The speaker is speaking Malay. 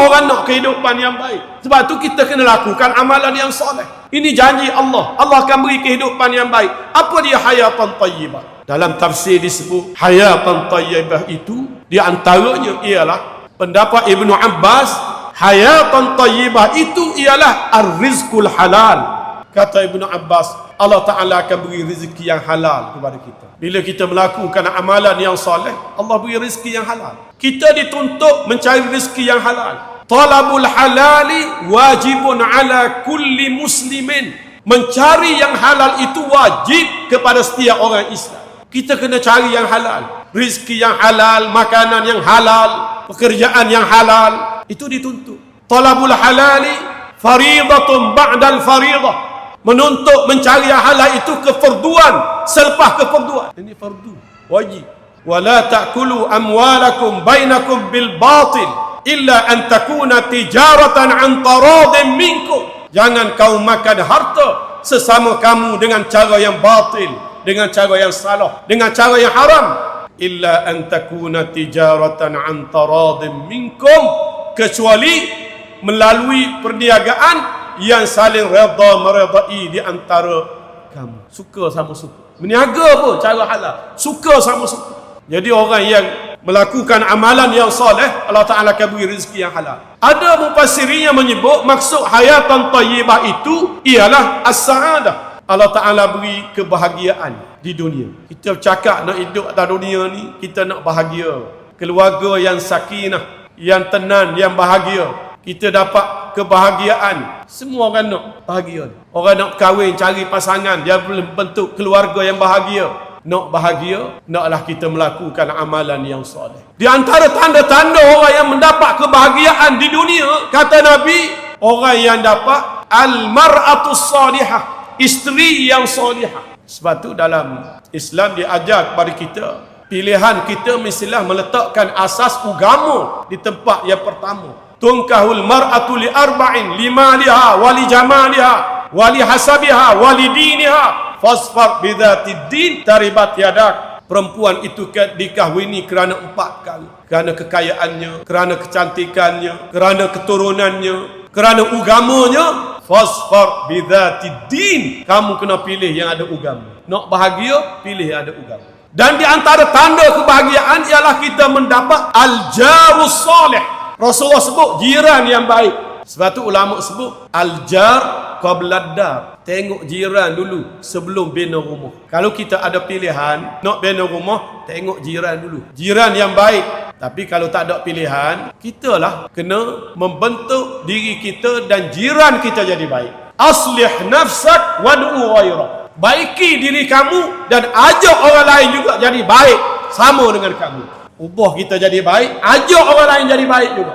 orang nak kehidupan yang baik. Sebab tu kita kena lakukan amalan yang soleh. Ini janji Allah. Allah akan beri kehidupan yang baik. Apa dia hayatan tayyibah? Dalam tafsir disebut hayatan tayyibah itu di antaranya ialah pendapat Ibnu Abbas hayatan tayyibah itu ialah ar-rizqul halal. Kata Ibnu Abbas, Allah Ta'ala akan beri rezeki yang halal kepada kita. Bila kita melakukan amalan yang soleh, Allah beri rezeki yang halal. Kita dituntut mencari rezeki yang halal. Talabul halali wajibun ala kulli muslimin. Mencari yang halal itu wajib kepada setiap orang Islam. Kita kena cari yang halal. Rezeki yang halal, makanan yang halal, pekerjaan yang halal. Itu dituntut. Talabul halali faridatun ba'dal faridah menuntut mencari yang halal itu kefarduan selepas kefarduan ini fardu wajib wala ta'kulu amwalakum bainakum bil batil illa an takuna tijaratan an taradin minkum jangan kau makan harta sesama kamu dengan cara yang batil dengan cara yang salah dengan cara yang haram illa an takuna tijaratan an taradin minkum kecuali melalui perniagaan yang saling redha meredai di antara kamu. Suka sama suka. Meniaga pun cara halal. Suka sama suka. Jadi orang yang melakukan amalan yang soleh, Allah Ta'ala akan beri rezeki yang halal. Ada mufassirin yang menyebut maksud hayatan tayyibah itu ialah as-sa'adah. Allah Ta'ala beri kebahagiaan di dunia. Kita cakap nak hidup atas dunia ni, kita nak bahagia. Keluarga yang sakinah, yang tenang, yang bahagia. Kita dapat kebahagiaan. Semua orang nak bahagia. Orang nak kahwin, cari pasangan, dia bentuk keluarga yang bahagia. Nak bahagia, naklah kita melakukan amalan yang soleh. Di antara tanda-tanda orang yang mendapat kebahagiaan di dunia, kata Nabi, orang yang dapat al-mar'atus salihah, isteri yang salihah. Sebab tu dalam Islam diajar kepada kita, pilihan kita mestilah meletakkan asas agama di tempat yang pertama tunkahul mar'atu li arba'in limaliha wali jamaliha wali hasabiha wali diniha fasfar bidzati din taribat yadak perempuan itu dikahwini kerana empat kali. Kerana kekayaannya kerana kecantikannya kerana keturunannya kerana ugamanya. Fasfar bidzati din. Kamu kena pilih yang ada agama nak bahagia pilih yang ada agama dan di antara tanda kebahagiaan ialah kita mendapat al-jarus salih. Rasulullah sebut jiran yang baik. Sebab tu ulama sebut al-jar qabla dar. Tengok jiran dulu sebelum bina rumah. Kalau kita ada pilihan nak bina rumah, tengok jiran dulu. Jiran yang baik. Tapi kalau tak ada pilihan, kita lah kena membentuk diri kita dan jiran kita jadi baik. Aslih nafsak wad'u ghairah. Baiki diri kamu dan ajak orang lain juga jadi baik sama dengan kamu ubah kita jadi baik, ajak orang lain jadi baik juga.